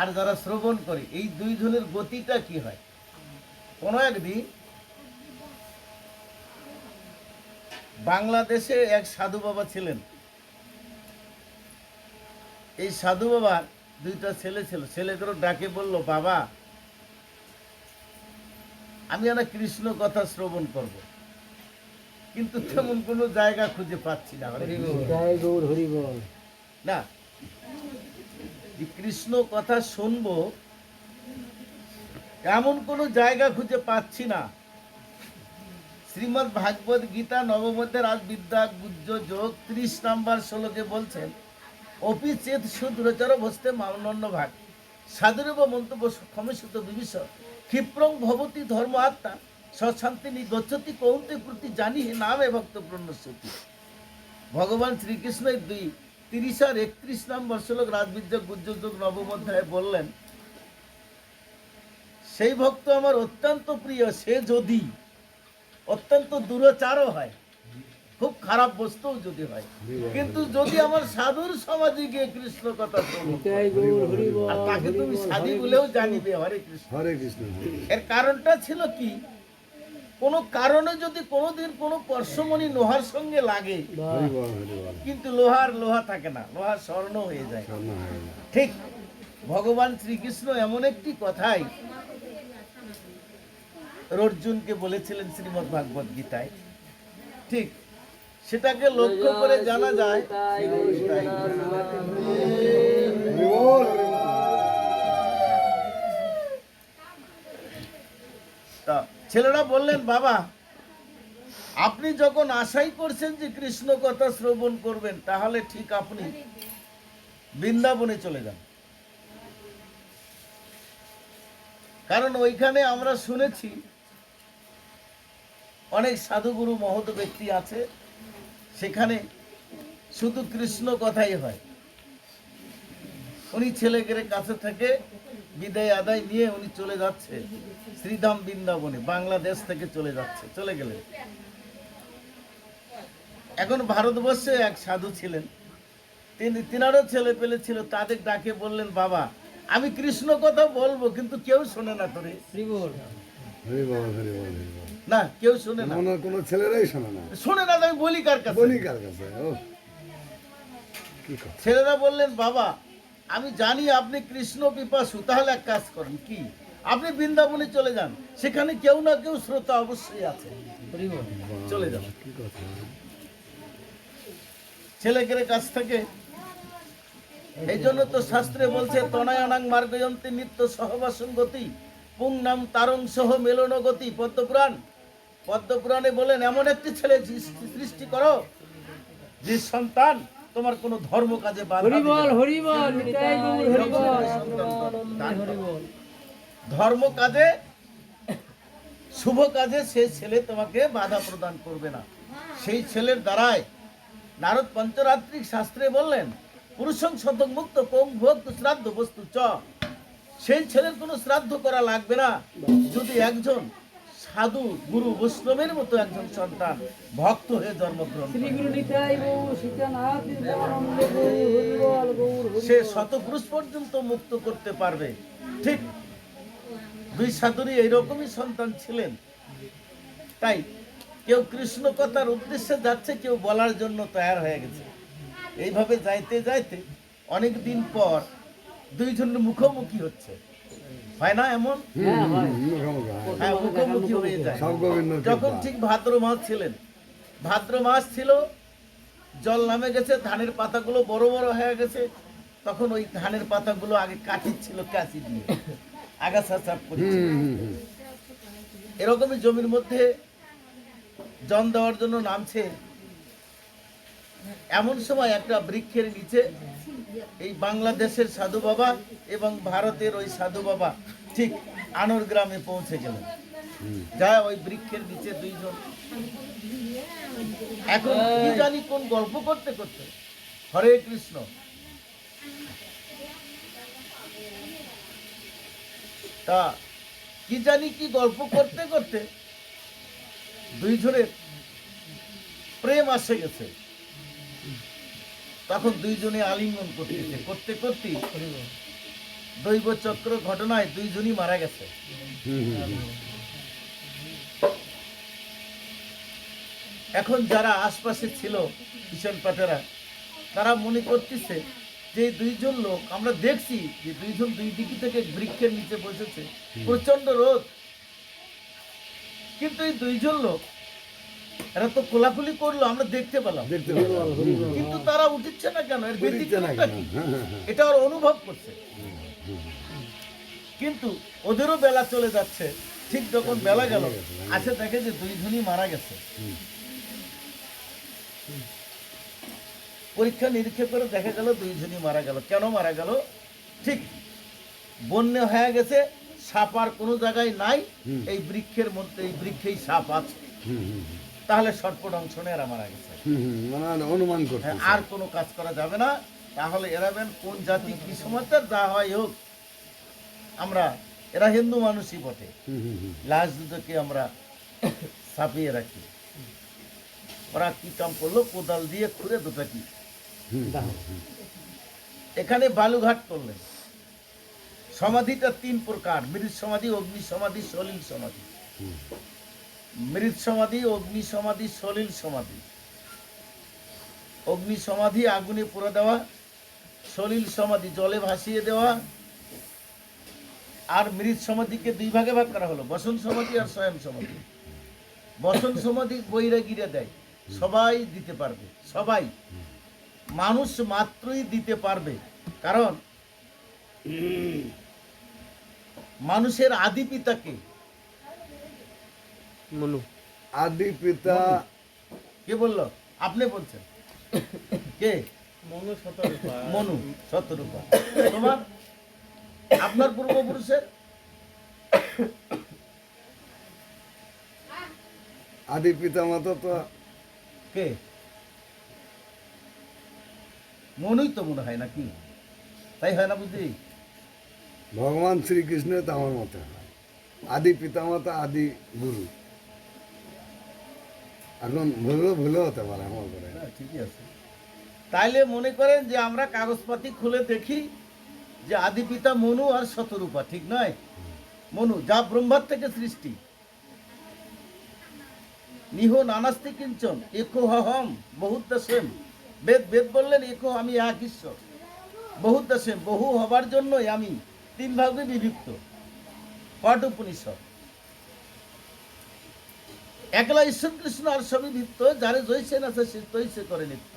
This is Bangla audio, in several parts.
আর যারা শ্রবণ করে এই দুইজনের গতিটা কি হয়? কোনো একদিন বাংলাদেশে এক সাধু বাবা ছিলেন। এই সাধু বাবার দুইটা ছেলে ছিল। ছেলেগুলো ডাকে বলল বাবা আমি একটা কৃষ্ণ কথা শ্রবণ করব। কিন্তু তেমন কোনো জায়গা খুঁজে পাচ্ছি না। না কৃষ্ণ কথা শুনব, এমন কোনো জায়গা খুঁজে পাচ্ছি না। শ্রীমৎ ভাগবত গীতা নবমধ্যে রাজ বিদ্যা গুজ্জ যোগ ত্রিশ নাম্বার শ্লোকে বলছেন, অপি চেত সুদূরচর বসতে মানন্য ভাগ। সাধুরব মন্তব্য ক্ষমসুত বিবিশ ক্ষিপ্রং ভবতি ধর্ম আত্মা। সশান্তি নিগচ্ছতি কৌন্তে প্রতি জানি নামে ভক্ত প্রণস্যতি ভগবান শ্রীকৃষ্ণের দুই তিরিশ আর একত্রিশ নম্বর শ্লোক রাজবিদ্যা গুজ্জযোগ নবম অধ্যায়ে বললেন সেই ভক্ত আমার অত্যন্ত প্রিয় সে যদি অত্যন্ত দূরচারও হয় খুব খারাপ বস্তু যদি হয় কিন্তু যদি আমার সাধুর সমাজে গিয়ে কৃষ্ণ কথা আর তাকে তুমি সাধু বলেও জানিবে হরে কৃষ্ণ। হরে কৃষ্ণ। এর কারণটা ছিল কি? কোনো কারণে যদি কোনোদিন কোনো পরশমণি লোহার সঙ্গে লাগে কিন্তু লোহার লোহা থাকে না লোহা স্বর্ণ হয়ে যায়। ঠিক ভগবান শ্রীকৃষ্ণ এমন একটি কথাই অর্জুনকে বলেছিলেন শ্রীমদ্ ভাগবত গীতায়। ঠিক সেটাকে লক্ষ্য করে জানা যায় তাই গৌর তাই। হরি বল হরি বল তা ছেলেরা বললেন, বাবা, আপনি যখন আশাই করছেন যে কৃষ্ণ কথা শ্রবণ করবেন, তাহলে ঠিক আপনি বৃন্দাবনে চলে যান। কারণ ওইখানে আমরা শুনেছি, অনেক সাধুগুরু মহৎ ব্যক্তি আছে, সেখানে শুধু কৃষ্ণ কথাই হয়। উনি ছেলেকে কাছে থেকে বিদায় আদায় নিয়ে উনি চলে যাচ্ছে। শ্রীধাম বৃন্দাবনে বাংলাদেশ থেকে চলে যাচ্ছে। চলে গেলেন। এখন ভারতবর্ষে এক সাধু ছিলেন। তিনি তিনারও ছেলে পেলে ছিল। তাদের ডাকে বললেন বাবা আমি কৃষ্ণ কথা বলব কিন্তু কেউ শোনে না তোরে। না কেউ শোনে না। কোনো ছেলেরাই শোনে না। শোনে না আমি বলি কার কাছে? বলি কার কাছে? ও ছেলেরা বললেন বাবা আমি জানি আপনি কৃষ্ণ পিপাসু, তাহলে এক কাজ করেন, কি? আপনি বৃন্দাবনে চলে যান, সেখানে কেউ না কেউ শ্রোতা অবশ্যই আছে। চলে যান। ছেলেকের কাছ থেকে, এই জন্য তো শাস্ত্রে বলছে, তনয়ানাং মার্গয়ন্তি নিত্য সহবাসন গতি পুংনাম তারং সহ মেলন গতি, পদ্মপুরাণ। পদ্মপুরাণে বলেন, এমন একটি ছেলে সৃষ্টি করো, যে সন্তান তোমার কোনো ধর্ম কাজে ধর্ম কাজে শুভ কাজে সে ছেলে তোমাকে বাধা প্রদান করবে না। সেই ছেলের দ্বারায় নারদ পঞ্চরাত্রিক শাস্ত্রে বললেন পুরুষং শতক মুক্ত ভক্ত শ্রাদ্ধ বস্তু চ। সেই ছেলের কোনো শ্রাদ্ধ করা লাগবে না। যদি একজন সাধু গুরু বৈষ্ণবের মতো একজন সন্তান ভক্ত হয়ে জন্মগ্রহণ সে। শতপুরুষ পর্যন্ত মুক্ত করতে পারবে। ঠিক দুই সাধুরই এইরকমই সন্তান ছিলেন। তাই কেউ কৃষ্ণ কথার উদ্দেশ্যে যাচ্ছে কেউ বলার জন্য তৈরি হয়ে গেছে। এইভাবে যাইতে যাইতে অনেক দিন পর দুইজনের মুখোমুখি হচ্ছে। হয় না এমন? হ্যাঁ মুখোমুখি হয়। হ্যাঁ। হয়ে যায়। যখন ঠিক ভাদ্র মাস ছিলেন ভাদ্র মাস ছিল জল নামে গেছে ধানের পাতাগুলো বড় বড় হয়ে গেছে তখন ওই ধানের পাতাগুলো আগে কাটিচ্ছিল কাঁচি দিয়ে আগাছা চাপ করে হুম, হুম, হুম। এরকমই জমির মধ্যে জন দেওয়ার জন্য নামছে এমন সময় একটা বৃক্ষের নিচে এই বাংলাদেশের সাধু বাবা এবং ভারতের ওই সাধু বাবা ঠিক আনোর গ্রামে পৌঁছে গেলেন। যা ওই বৃক্ষের নিচে দুইজন। এখন কি জানি কোন গল্প করতে করতে। হরে কৃষ্ণ। তা কি জানি কি গল্প করতে করতে দুইজনের প্রেম আসে গেছে। তখন দুইজনে আলিঙ্গন করতেছে। করতে করতে দৈব চক্র ঘটনায় দুইজনই মারা গেছে। এখন যারা আশপাশে ছিল কিষণ পাটেরা তারা মনে করতেছে যে দুইজন লোক আমরা দেখছি যে দুইজন দুই দিকে থেকে বৃক্ষের নিচে বসেছে। প্রচণ্ড রোদ। কিন্তু এই দুইজন লোক এরা তো কোলাকুলি করল আমরা দেখতে পেলাম। কিন্তু তারা উঠিচ্ছে না কেন? এর? হ্যাঁ, হ্যাঁ, হ্যাঁ। এটা ওরা অনুভব করছে। কিন্তু ওদেরও বেলা চলে যাচ্ছে। ঠিক যখন বেলা গেল আছে দেখে যে দুইজনই মারা গেছে। পরীক্ষা নিরীক্ষা করে দেখা গেল দুইজনই মারা গেল। কেন মারা গেল? ঠিক বন্যা হয়ে গেছে সাপ আর কোনো জায়গায় নাই। এই বৃক্ষের মধ্যে এই বৃক্ষেই সাপ আছে। তাহলে সটপট অংশ নিয়ে এরা মারা গেছে মানে অনুমান করতে হ্যাঁ, আর কোনো কাজ করা যাবে না। তাহলে এরাবেন কোন জাতি কি সমাচার যা হয় হোক আমরা এরা হিন্দু মানুষই বটে। লাশ দুটোকে আমরা ছাপিয়ে রাখি। ওরা কি কাম করল? কোদাল দিয়ে খুঁড়ে দুটো কি এখানে বালুঘাট করলেন। সমাধিটা তিন প্রকার মৃত সমাধি অগ্নি সমাধি সলিল সমাধি। মৃত সমাধি অগ্নি সমাধি সলিল সমাধি অগ্নি সমাধি আগুনে পুরো দেওয়া সলিল সমাধি জলে ভাসিয়ে দেওয়া, আর মৃত সমাধিকে দুই ভাগে ভাগ করা হলো বসন সমাধি আর স্বয়ং সমাধি বসন সমাধি বৈরাগীরা দেয়, সবাই দিতে পারবে, সবাই। মানুষ মাত্রই দিতে পারবে, কারণ মানুষের আদি পিতাকে মনু। আদি পিতা। কে বলল? আপনি বলছেন। কে? মনু শতরূপা মনু শতরূপা তোমার? আপনার পূর্বপুরুষের? আদি পিতা মাতা তো। কে? মনুই তো মনে হয় নাকি? তাই হয় না বুঝলি? ভগবান শ্রীকৃষ্ণের তো আমার মতে হয়। আদি পিতা মাতা আদি গুরু। এখন ভুলও ভুলও হতে পারে আমার ঠিকই আছে। তাইলে মনে করেন যে আমরা কাগজপাতি খুলে দেখি যে আদি পিতা মনু আর শতরূপা, ঠিক নয়? মনু, যা ব্রহ্মার থেকে সৃষ্টি। নিহ নানাস্তি কিঞ্চন বহুত সেম। বেদ বেদ বললেন, একো আমি এক ঈশ্বর। বহুত সেম, বহু হবার জন্যই আমি তিন ভাগে বিভক্ত। কট উপনিষদ একলা ঈশ্বর কৃষ্ণ আর সবই নিত্য, যারে জয়সেন আছে সে তৈসে করে নিত্য।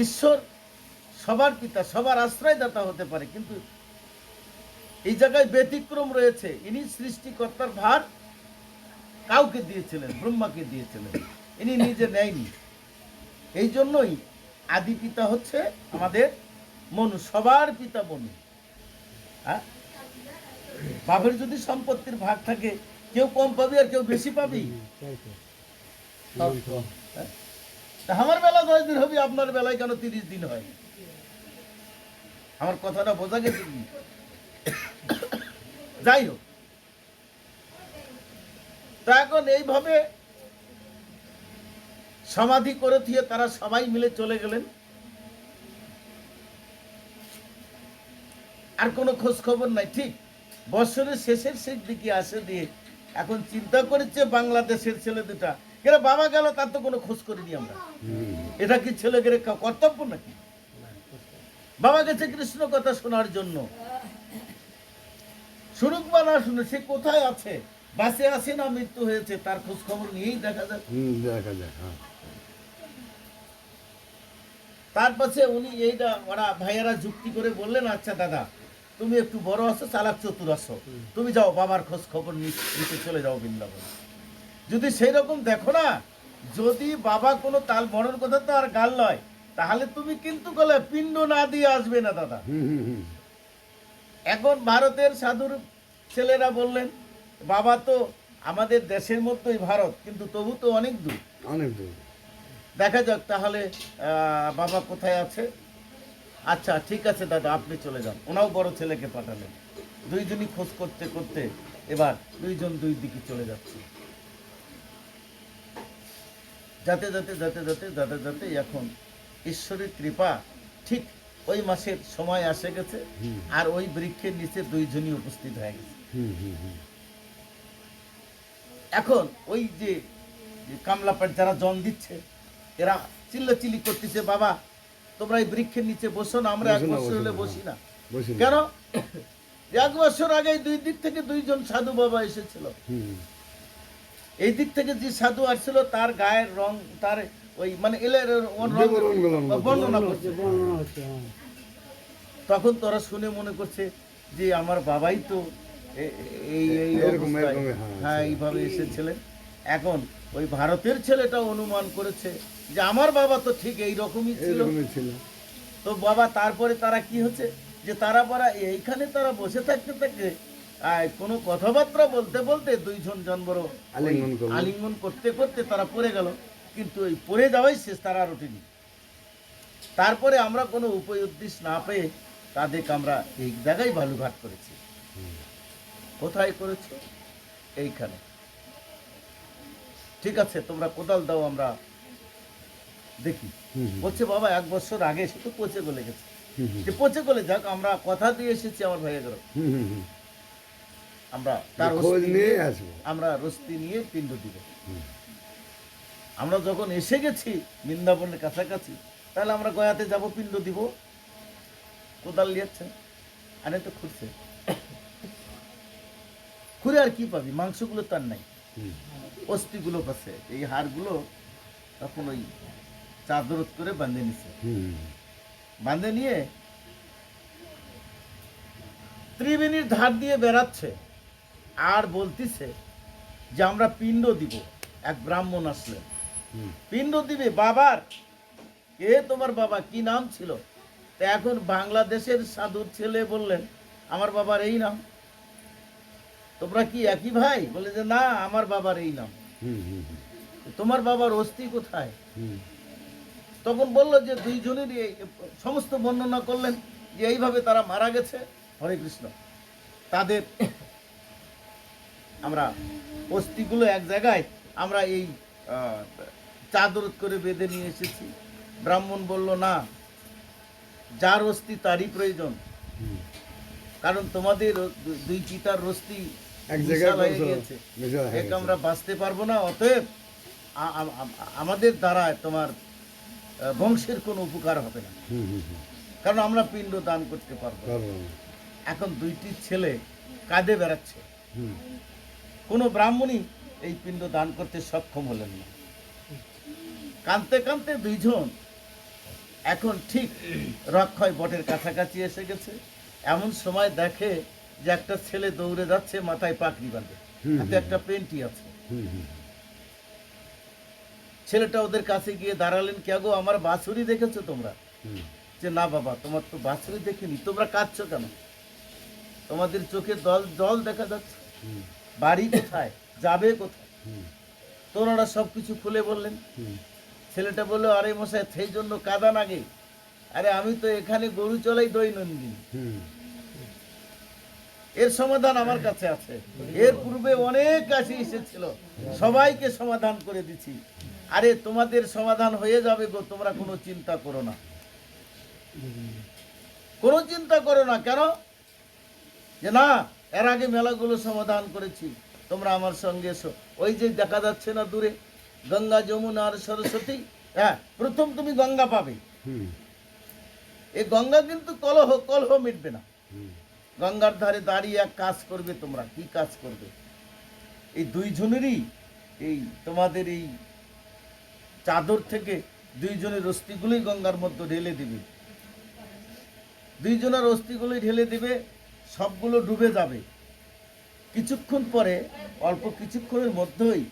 ঈশ্বর সবার পিতা, সবার আশ্রয়দাতা হতে পারে, কিন্তু এই জায়গায় ব্যতিক্রম রয়েছে। ইনি সৃষ্টিকর্তার ভার কাউকে দিয়েছিলেন, ব্রহ্মাকে দিয়েছিলেন। ইনি নিজে নেয়নি। এই জন্যই আদি পিতা হচ্ছে আমাদের মনু, সবার পিতা মনু। হ্যাঁ? বাপের যদি সম্পত্তির ভাগ থাকে কেউ কম পাবি আর কেউ বেশি পাবি? হ্যাঁ? আমার বেলা দশ দিন হবে আপনার বেলায় কেন তিরিশ দিন হয়? আমার কথাটা বোঝা গেছে কি? যাই হোক। তা এখন এইভাবে সমাধি করে দিয়ে তারা সবাই মিলে চলে গেলেন। আর কোনো খোঁজ খবর নাই ঠিক? বছরের শেষের শেষ দিকে আসে দিয়ে এখন চিন্তা করেছে বাংলাদেশের ছেলে দুটা। এরা বাবা গেল তার তো কোনো খোঁজ করিনি আমরা। এটা কি ছেলেদের কর্তব্য নাকি? বাবা গেছে কৃষ্ণ কথা শোনার জন্য। শুনুক বা না শুনে সে কোথায় আছে? বাসে আছে না মৃত্যু হয়েছে? তার খোঁজ খবর নিয়েই দেখা যাক। হুম, দেখা যাক হ্যাঁ। তার পাশে উনি এইটা ওরা ভাইয়েরা যুক্তি করে বললেন আচ্ছা দাদা তুমি একটু বড় আছো চালাক চতুর আছো। তুমি যাও বাবার খোঁজ খবর নিতে চলে যাও বৃন্দাবন। যদি সেই রকম দেখো না যদি বাবা কোনো তাল বড়র কথা তো আর গাল নয় তাহলে তুমি কিন্তু গলে পিণ্ড না দিয়ে আসবে না দাদা। হুম হুম হুম। এখন ভারতের সাধুর ছেলেরা বললেন বাবা তো আমাদের দেশের মতোই ভারত কিন্তু তবু তো অনেক দূর। অনেক দূর। দেখা যাক তাহলে আহ, বাবা কোথায় আছে। আচ্ছা ঠিক আছে দাদা আপনি চলে যান। ওনাও বড় ছেলেকে পাঠালেন। দুইজনই খোঁজ করতে করতে এবার দুইজন দুই দিকে চলে যাচ্ছে। যাতে যাতে যাতে যাতে যাতে যাতে এখন ঈশ্বরের কৃপা ঠিক ওই মাসের সময় আসে গেছে আর ওই বৃক্ষের নিচে দুইজনই উপস্থিত হয়ে গেছে। এখন ওই যে যে কামলাপাট যারা জন দিচ্ছে এরা চিল্লাচিল্লি করতেছে বাবা তোমরা এই বৃক্ষের নিচে বসো না আমরা এক বছর হলে বসি না। কেন? এক বছর আগে দুই দিক থেকে দুইজন সাধু বাবা এসেছিল। এই দিক থেকে যে সাধু আসছিল তার গায়ের রং তার ওই মানে এলের। বর্ণনা করছে। হ্যাঁ। তখন তোরা শুনে মনে করছে যে আমার বাবাই তো এই এই এরকম, অবস্থায়, এরকম, হ্যাঁ, হ্যাঁ। এইভাবে এসেছিলেন। এখন ওই ভারতের ছেলেটা অনুমান করেছে যে আমার বাবা তো ঠিক এই রকমই ছিল। তো বাবা তারপরে তারা কি হচ্ছে? যে তারা পরা এইখানে তারা বসে থাকতে থাকতে আহ, কোনো কথাবার্তা বলতে বলতে দুইজন জন্মর আলিঙ্গন করতে করতে তারা পড়ে গেল। কিন্তু ওই পড়ে যাওয়াই শেষ তারা আর ওঠেনি। তারপরে আমরা কোনো উপায় উদ্দেশ্য না পেয়ে তাদেরকে আমরা এই জায়গায় বালুঘাট করেছি। কোথায় করেছ? এইখানে। ঠিক আছে তোমরা কোদাল দাও আমরা দেখি। বলছে বাবা এক বছর আগে এসে তো পচে গলে গেছে। যে পচে গলে যাক আমরা কথা দিয়ে এসেছি আমার ভাইয়ের আমরা তার নিয়ে আমরা রস্তি নিয়ে পিণ্ড দিব। আমরা যখন এসে গেছি বৃন্দাবনের কাছাকাছি তাহলে আমরা গয়াতে যাব পিণ্ড দিব। কোদাল নিয়েছে আনে তো খুঁড়ছে। খুঁড়ে আর কি পাবি? মাংসগুলো তার নাই। অস্থিগুলো পাচ্ছে এই হাড়গুলো তখন ওই চাদরত করে বাঁধে নিছে বাঁধে নিয়ে ত্রিবেণীর ধার দিয়ে বেড়াচ্ছে। আর বলতিছে যে আমরা পিণ্ড দিব। এক ব্রাহ্মণ আসলেন। হুম। পিণ্ড দিবে বাবার? কে তোমার বাবা? কি নাম ছিল? তা এখন বাংলাদেশের সাধুর ছেলে বললেন আমার বাবার এই নাম। তোমরা কি একই ভাই? বলে যে না আমার বাবার এই নাম। তোমার বাবার অস্থি কোথায়? তখন বলল যে দুইজনেরই সমস্ত বর্ণনা করলেন যে এইভাবে তারা মারা গেছে। হরে কৃষ্ণ। তাদের আমরা অস্থিগুলো এক জায়গায় আমরা এই চাদর করে বেঁধে নিয়ে এসেছি। ব্রাহ্মণ বলল না যার অস্থি তারই প্রয়োজন। কারণ তোমাদের দুই পিতার রস্তি এক জায়গায় এক আমরা বাঁচতে পারব না অতএব আমাদের দ্বারা তোমার বংশের কোনো উপকার হবে না। কারণ আমরা পিণ্ড দান করতে পারব। এখন দুইটি ছেলে কাঁদে বেড়াচ্ছে। কোনো ব্রাহ্মণই এই পিণ্ড দান করতে সক্ষম হলেন না। কাঁদতে কাঁদতে দুইজন এখন ঠিক রক্ষয় বটের কাছাকাছি এসে গেছে। এমন সময় দেখে যে একটা ছেলে দৌড়ে যাচ্ছে মাথায় পাকড়ি বাঁধে। হাতে একটা পেন্টি আছে। ছেলেটা ওদের কাছে গিয়ে দাঁড়ালেন কে গো আমার বাছুরি দেখেছ তোমরা? যে না বাবা তোমার তো বাছুরি দেখিনি তোমরা কাঁদছো কেন? তোমাদের চোখে জল জল দেখা যাচ্ছে। বাড়ি কোথায়? যাবে কোথায়? হুম। তোরা সব কিছু খুলে বললেন। ছেলেটা বলল আরে মশাই সেই জন্য কাদান আগে। আরে আমি তো এখানে গরু চলাই দৈনন্দিন। এর সমাধান আমার কাছে আছে। এর পূর্বে অনেক কাছে এসেছিল। সবাইকে সমাধান করে দিছি। আরে তোমাদের সমাধান হয়ে যাবে গো তোমরা কোনো চিন্তা করো না। কোনো চিন্তা করো না কেন? যে না এর আগে মেলাগুলো সমাধান করেছি। তোমরা আমার সঙ্গে এসো। ওই যে দেখা যাচ্ছে না দূরে গঙ্গা যমুনা আর সরস্বতী। হ্যাঁ প্রথম তুমি গঙ্গা পাবে। হুম। এই গঙ্গা কিন্তু কলহ কলহ মিটবে না। গঙ্গার ধারে দাঁড়িয়ে এক কাজ করবে তোমরা। কি কাজ করবে? এই দুইজনেরই এই তোমাদের এই চাদর থেকে দুইজনের অস্থিগুলোই গঙ্গার মধ্যে ঢেলে দিবে। দুইজনের অস্থিগুলোই ঢেলে দিবে সবগুলো ডুবে যাবে। কিছুক্ষণ পরে অল্প কিছুক্ষণের মধ্যেই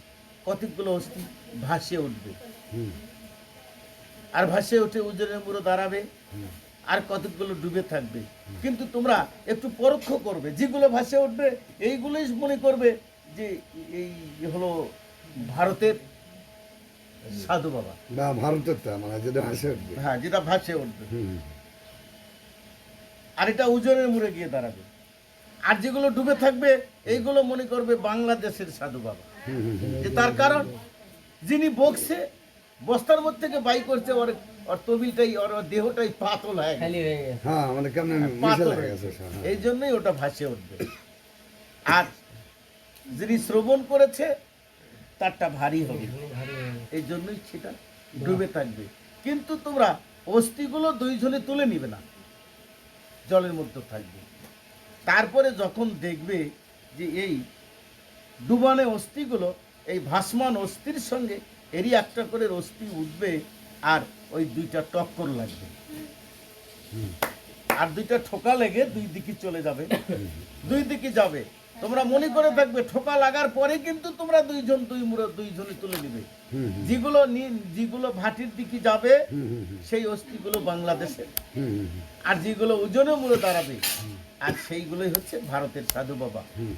কতকগুলো অস্থি ভাসিয়ে উঠবে। আর ভাসিয়ে উঠে উজ্জ্বলের মুড়ো দাঁড়াবে। আর কতকগুলো ডুবে থাকবে। কিন্তু তোমরা একটু পরোক্ষ করবে। যেগুলো ভাসে উঠবে এইগুলোই মনে করবে যে এই হলো ভারতের সাধু বাবা। বা ভারতের মানে যেটা হাসে উঠবে। হ্যাঁ যেটা ভাসে উঠবে। আর এটা ওজনের মুড়ে গিয়ে দাঁড়াবে। আর যেগুলো ডুবে থাকবে এইগুলো মনে করবে বাংলাদেশের সাধু বাবা। হুম হুম হুম। যে তার কারণ যিনি বকছে বস্তার মধ্যে থেকে বাই করছে ওর ওর তবিলটাই ওর দেহটাই পাতল হয়ে খালি হয়ে গেছে। হ্যাঁ মানে কেমন মিশে পাতল লাগে হয়ে গেছে হ্যাঁ। এই জন্যই ওটা ভাসে উঠবে। আর যিনি শ্রবণ করেছে তারটা ভারী হবে। হয়ে এই জন্যই সেটা ডুবে থাকবে। কিন্তু তোমরা অস্থিগুলো দুইজনে তুলে নিবে না। জলের মধ্যে থাকবে। তারপরে যখন দেখবে যে এই ডুবানে অস্থিগুলো এই ভাসমান অস্থির সঙ্গে এরই একটা করে অস্থি উঠবে আর ওই দুইটা টক্কর লাগবে। আর দুইটা ঠোকা লেগে দুই দিকে চলে যাবে। দুই দিকে যাবে। তোমরা মনে করে থাকবে ঠোকা লাগার পরে কিন্তু তোমরা দুইজন দুই মুড়ো দুইজনে তুলে হুম, যেগুলো যেগুলো ভাটির দিকে যাবে সেই অস্থিগুলো বাংলাদেশে। আর যেগুলো ওজনে মুড়ে দাঁড়াবে আর সেইগুলোই হচ্ছে ভারতের সাধু বাবা।